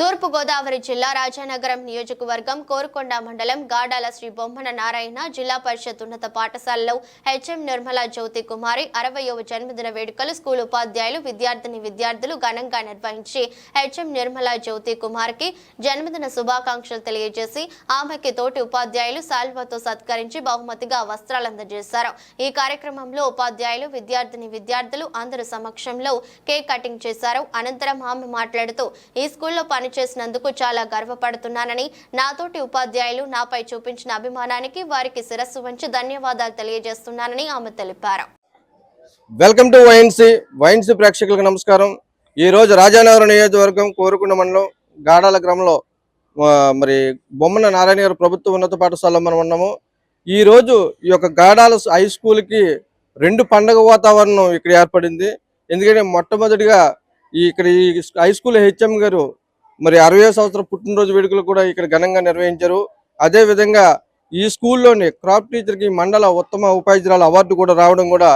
తూర్పుగోదావరి జిల్లా రాజానగరం నియోజకవర్గం కోరుకొండ మండలం గాడాల శ్రీ బొమ్మన నారాయణ జిల్లా పరిషత్ ఉన్నత పాఠశాలలో హెచ్ఎం నిర్మలా జ్యోతి కుమారి అరవయవ జన్మదిన వేడుకలు స్కూల్ ఉపాధ్యాయులు విద్యార్థిని విద్యార్థులు ఘనంగా నిర్వహించి హెచ్ఎం నిర్మలా జ్యోతి కుమార్కి జన్మదిన శుభాకాంక్షలు తెలియజేసి ఆమెకి తోటి ఉపాధ్యాయులు సాల్వాతో సత్కరించి బహుమతిగా వస్త్రాలు అందజేశారు. ఈ కార్యక్రమంలో ఉపాధ్యాయులు విద్యార్థిని విద్యార్థులు అందరి సమక్షంలో కేక్ కటింగ్ చేశారు. అనంతరం ఆమె మాట్లాడుతూ ఈ స్కూల్లో పని పనిచేసినందుకు చాలా గర్వపడుతున్నానని నాతోటి ఉపాధ్యాయులు నాపై చూపించిన అభిమానానికి వారికి శిరస్సు వంచి ధన్యవాదాలు తెలియజేస్తున్నానని ఆమె తెలిపారు. వెల్కమ్ టు వైఎన్సీ వైఎన్సీ ప్రేక్షకులకు నమస్కారం. ఈ రోజు రాజానగరం నియోజకవర్గం కోరుకున్న మండలం గాడాల గ్రామంలో మరి బొమ్మన నారాయణ గారు ప్రభుత్వ ఉన్నత పాఠశాలలో మనం ఉన్నాము. ఈ రోజు ఈ యొక్క గాడాల హై స్కూల్కి రెండు పండగ వాతావరణం ఇక్కడ ఏర్పడింది. ఎందుకంటే మొట్టమొదటిగా ఇక్కడ ఈ హై స్కూల్ హెచ్ఎం గారు మరి అరవై సంవత్సరం పుట్టినరోజు వేడుకలు కూడా ఇక్కడ ఘనంగా నిర్వహించారు. అదే విధంగా ఈ స్కూల్లోని క్రాప్ టీచర్కి మండల ఉత్తమ ఉపాధ్యాయుల అవార్డు కూడా రావడం కూడా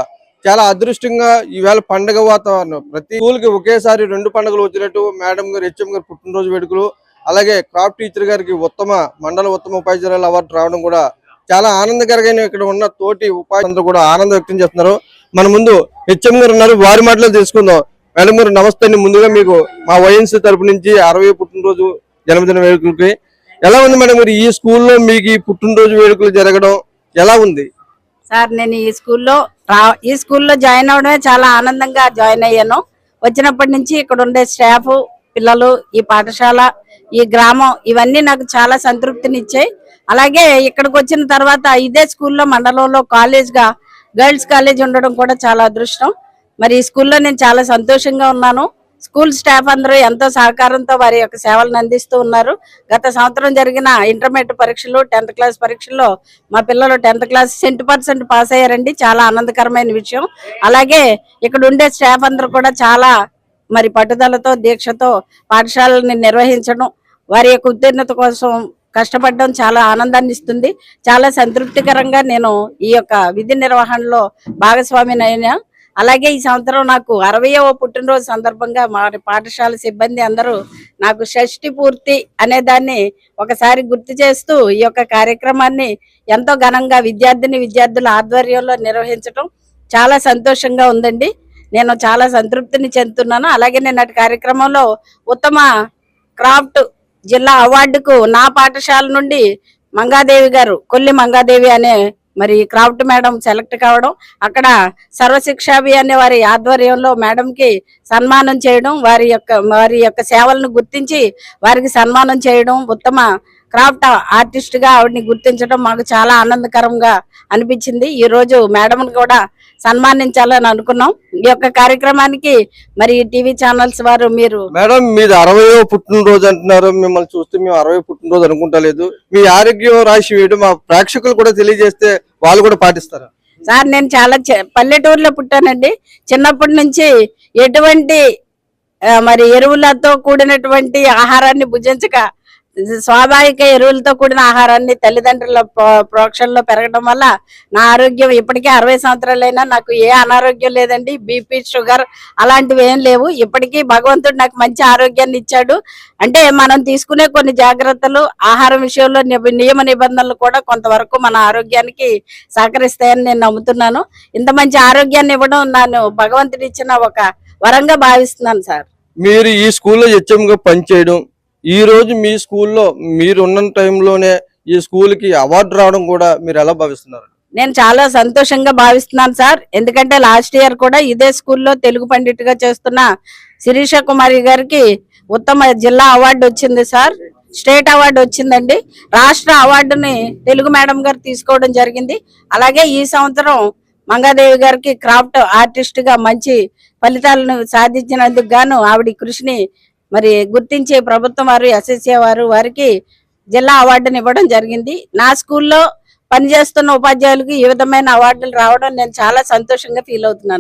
చాలా అదృష్టంగా ఈవేళ పండగ వాతావరణం. ప్రతి స్కూల్కి ఒకేసారి రెండు పండుగలు వచ్చినట్టు మేడం గారు హెచ్ఎం గారు పుట్టినరోజు వేడుకలు. అలాగే క్రాప్ టీచర్ గారికి ఉత్తమ మండల ఉత్తమ ఉపాధ్యాయుల అవార్డు రావడం కూడా చాలా ఆనందకరంగా ఇక్కడ ఉన్న తోటి ఉపాధ్యాయులు కూడా ఆనందం వ్యక్తం చేస్తున్నారు. మన ముందు హెచ్ఎం గారు ఉన్నారు. వారి మాటలు తెలుసుకుందాం. మేడం గారు నమస్తే అండి ముందుగా మీకు మా వైఎన్సీ తరపు నుంచి అరవై పుట్టినరోజు జన్మదిన వేడుకలకి. ఎలా ఉంది మేడం మీరు ఈ స్కూల్లో మీకు ఈ పుట్టినరోజు వేడుకలు జరగడం? ఎలా ఉంది? సార్ నేను ఈ స్కూల్లో రా ఈ స్కూల్లో జాయిన్ అవడమే చాలా ఆనందంగా జాయిన్ అయ్యాను. వచ్చినప్పటి నుంచి ఇక్కడ ఉండే స్టాఫ్ పిల్లలు ఈ పాఠశాల ఈ గ్రామం ఇవన్నీ నాకు చాలా సంతృప్తినిచ్చాయి. అలాగే ఇక్కడికి వచ్చిన తర్వాత ఇదే స్కూల్లో మండలంలో కాలేజ్గా గర్ల్స్ కాలేజ్ ఉండడం కూడా చాలా అదృష్టం. మరి ఈ స్కూల్లో నేను చాలా సంతోషంగా ఉన్నాను. స్కూల్ స్టాఫ్ అందరూ ఎంతో సహకారంతో వారి యొక్క సేవలను అందిస్తూ ఉన్నారు. గత సంవత్సరం జరిగిన ఇంటర్మీడియట్ పరీక్షలు టెన్త్ క్లాస్ పరీక్షల్లో మా పిల్లలు tenth class cent percent pass అయ్యారండి. చాలా ఆనందకరమైన విషయం. అలాగే ఇక్కడ ఉండే స్టాఫ్ అందరూ కూడా చాలా మరి పట్టుదలతో దీక్షతో పాఠశాలని నిర్వహించడం వారి యొక్క ఉత్తీర్ణత కోసం కష్టపడడం చాలా ఆనందాన్ని ఇస్తుంది. చాలా సంతృప్తికరంగా నేను ఈ యొక్క విధి నిర్వహణలో భాగస్వామిని అలాగే ఈ సంవత్సరం నాకు అరవయవ పుట్టినరోజు సందర్భంగా మా పాఠశాల సిబ్బంది అందరూ నాకు షష్టి పూర్తి అనే దాన్ని ఒకసారి గుర్తు చేస్తూ ఈ యొక్క కార్యక్రమాన్ని ఎంతో ఘనంగా విద్యార్థిని విద్యార్థుల ఆధ్వర్యంలో నిర్వహించడం చాలా సంతోషంగా ఉందండి. నేను చాలా సంతృప్తిని చెందుతున్నాను. అలాగే నిన్నటి కార్యక్రమంలో ఉత్తమ క్రాఫ్ట్ జిల్లా అవార్డుకు నా పాఠశాల నుండి మంగాదేవి గారు కొల్లి మంగాదేవి అనే మరి క్రాఫ్ట్ మేడం సెలెక్ట్ కావడం అక్కడ సర్వశిక్షాభి అనే వారి ఆధ్వర్యంలో మేడం కి సన్మానం చేయడం వారి యొక్క వారి యొక్క సేవలను గుర్తించి వారికి సన్మానం చేయడం ఉత్తమ క్రాఫ్ట్ ఆర్టిస్ట్గా ఆవిడని గుర్తించడం మాకు చాలా ఆనందకరంగా అనిపించింది. ఈ రోజు మేడం కూడా సన్మానించాలని అనుకున్నాం. ఈ యొక్క కార్యక్రమానికి మరి టీవీ ఛానల్స్ వారు మీరు మేడం మీది అరవయో పుట్టినరోజు అంటున్నారు. మిమ్మల్ని చూస్తే మేము అరవై పుట్టినరోజు అనుకుంటలేదు. మీ ఆరోగ్యం రాశి వేయడం మా ప్రేక్షకులు కూడా తెలియజేస్తే వాళ్ళు కూడా పాటిస్తారా? సార్ నేను చాలా పల్లెటూరులో పుట్టానండి. చిన్నప్పటి నుంచి ఎటువంటి మరి ఎరువులతో కూడినటువంటి ఆహారాన్ని భుజించక స్వాభావిక ఎరువులతో కూడిన ఆహారాన్ని తల్లిదండ్రుల ప్రోక్షణలో పెరగడం వల్ల నా ఆరోగ్యం ఇప్పటికే అరవై సంవత్సరాలైనా నాకు ఏ అనారోగ్యం లేదండి. బీపీ షుగర్ అలాంటివి ఏం లేవు. ఇప్పటికీ భగవంతుడు నాకు మంచి ఆరోగ్యాన్ని ఇచ్చాడు. అంటే మనం తీసుకునే కొన్ని జాగ్రత్తలు ఆహారం విషయంలో నియమ నిబంధనలు కూడా కొంతవరకు మన ఆరోగ్యానికి సహకరిస్తాయని నేను నమ్ముతున్నాను. ఇంత మంచి ఆరోగ్యాన్ని ఇవ్వడం నేను భగవంతుడు ఇచ్చిన ఒక వరంగా భావిస్తున్నాను సార్. మీరు ఈ స్కూల్లో హెచ్ఎంగా పనిచేయడం ఈ రోజు మీ స్కూల్లో మీరు ఉన్న టైంలోనే ఈ స్కూల్కి అవార్డు రావడం కూడా మీరు ఎలా భావిస్తున్నారు? నేను చాలా సంతోషంగా భావిస్తున్నాను సార్. ఎందుకంటే లాస్ట్ ఇయర్ కూడా ఇదే స్కూల్లో తెలుగు పండిట్గా చేస్తున్న శిరీష కుమారి గారికి ఉత్తమ జిల్లా అవార్డు వచ్చింది సార్. స్టేట్ అవార్డు వచ్చిందండి. రాష్ట్ర అవార్డుని తెలుగు మేడం గారు తీసుకోవడం జరిగింది. అలాగే ఈ సంవత్సరం మంగాదేవి గారికి క్రాఫ్ట్ ఆర్టిస్ట్గా మంచి ఫలితాలను సాధించినందుకు గాను ఆవిడ కృషిని మరి గుర్తించే ప్రభుత్వం వారు ఎస్ఎస్ఏ వారు వారికి జిల్లా అవార్డును ఇవ్వడం జరిగింది. నా స్కూల్లో పనిచేస్తున్న ఉపాధ్యాయులకు ఈ విధమైన అవార్డులు రావడం నేను చాలా సంతోషంగా ఫీల్ అవుతున్నాను.